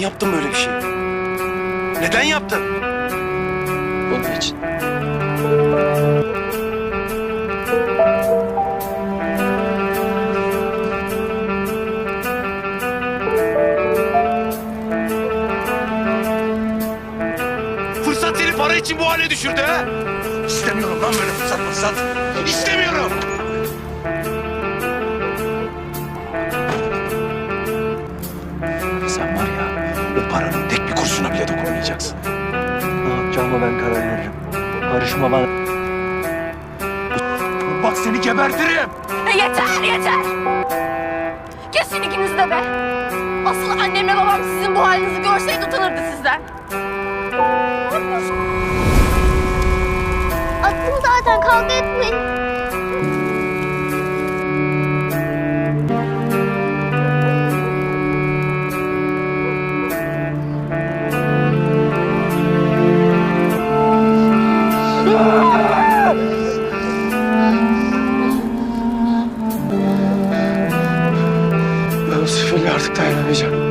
yaptın böyle bir şey? Neden yaptın? Bunun için. Fırsat seni para için bu hale düşürdü ha? İstemiyorum lan böyle fırsat fırsat. İstemiyorum. O paranın tek bir kurşuna bile dokunmayacaksın. Ne yapacağıma ben karar veririm. Karışma bana. Bak seni gebertirim. E yeter yeter. Kesin ikiniz de be. Asıl annemle babam sizin bu halinizi görseydi utanırdı sizden. Attım zaten kavga etmeyin. Ben sefilli artık dayanamayacağım.